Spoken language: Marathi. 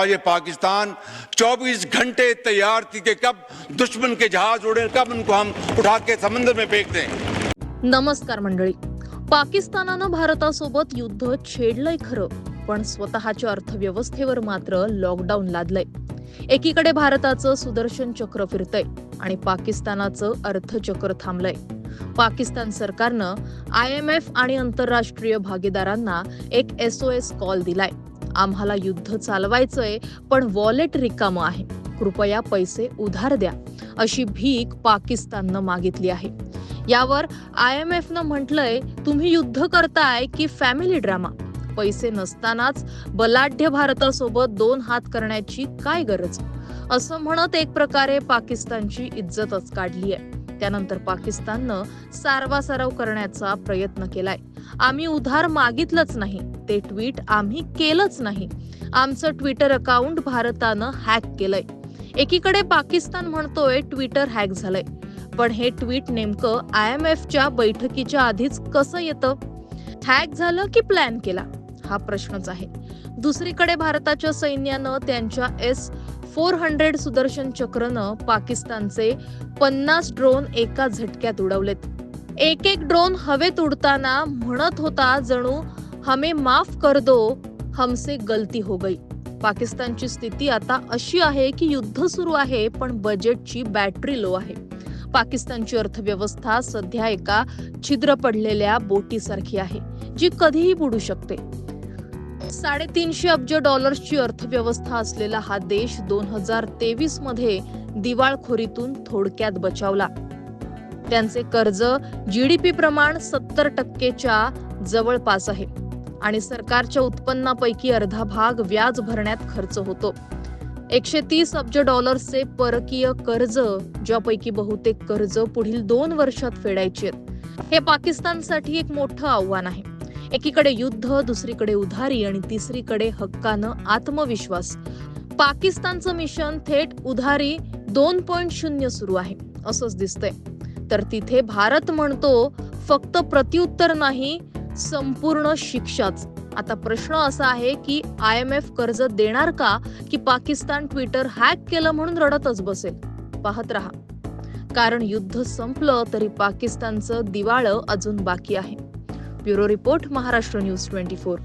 और ये पाकिस्तान 24 घंटे तैयार थी कि कब दुश्मन के जहाज उड़े कब उनको हम उठा के समंदर में फेंक दें। नमस्कार मंडळी. पाकिस्तानानं भारतासोबत युद्ध छेडलंय खरं पण स्वतःच्या अर्थव्यवस्थेवर मात्र लॉकडाऊन लादलंय. एकीकडे भारताचं सुदर्शन चक्र फिरतंय आणि पाकिस्तानाचं अर्थचक्र थांबलंय. पाकिस्तान सरकारनं आय एम एफ आणि आंतरराष्ट्रीय भागीदारांना एक एसओएस कॉल दिलाय. आम्हाला युद्ध चालवायचंय पण वॉलेट रिकामं आहे. कृपया पैसे उधार द्या अशी भीक पाकिस्ताननं मागितली आहे. यावर आय एम एफ न म्हटलंय तुम्ही युद्ध करताय की फॅमिली ड्रामा पैसे नसतानाच बलाढ्य भारतासोबत दोन हात करण्याची काय गरज? असं म्हणत एक प्रकारे पाकिस्तानची इज्जतच काढली आहे त्यानंतर पाकिस्ताननं सारवासारव करण्याचा प्रयत्न केलाय. आम्ही उधार मागितलंच नाही. ते ट्विट आम्ही केलंच नाही. आमचं ट्विटर अकाउंट भारतानं हॅक केलंय. एकीकडे पाकिस्तान म्हणतोय ट्विटर हॅक झालंय. पण हे ट्विट नेमकं आय एम एफच्या बैठकीच्या आधीच कसं येतं? हॅक झालं की प्लॅन केला? हा प्रश्नच आहे. दुसरीकडे भारताच्या सैन्यानं त्यांच्या एस फोर हंड्रेड सुदर्शन चक्रनं पाकिस्तानचे पन्नास ड्रोन एका झटक्यात उडवलेत. एक एक ड्रोन हवेत उडताना म्हणत होता जणू हमें माफ कर दो हमसे गलती हो गई. पाकिस्तानची स्थिती आता अशी आहे की युद्ध सुरू आहे पण बजेटची बॅटरी लो आहे. पाकिस्तानची अर्थव्यवस्था सध्या एका छिद्र पडलेल्या बोटीसारखी आहे जी कधीही बुडू शकते. साडेतीनशे अब्ज डॉलर्सची अर्थव्यवस्था असलेला हा देश दोन हजार तेवीसमध्ये दिवाळखोरीतून थोडक्यात बचावला. त्यांचे कर्ज जीडीपी प्रमाण सत्तर टक्केच्या जवळपास आहे. आणि सरकारच्या उत्पन्नापैकी अर्धा भाग व्याज भरण्यात खर्च होतो. एकशे तीस अब्ज डॉलर्सचे परकीय कर्ज ज्यापैकी बहुतेक कर्ज पुढील दोन वर्षात फेडायचे आहेत. हे पाकिस्तानसाठी एक मोठं आव्हान आहे. एकीकडे युद्ध दुसरीकडे उधारी आणि तिसरीकडे हक्कानं आत्मविश्वास. पाकिस्तानचं मिशन थेट उधारी दोन पॉइंट शून्य सुरू आहे असंच दिसतंय. तर तिथे भारत म्हणतो फक्त प्रत्युत्तर नाही संपूर्ण शिक्षाच. आता प्रश्न असा आहे की आय एम एफ कर्ज देणार का की पाकिस्तान ट्विटर हॅक केलं म्हणून रडतच बसेल? पाहत रहा. कारण युद्ध संपलं तरी पाकिस्तानचं दिवाळं अजून बाकी आहे. Bureau report Maharashtra news twenty four.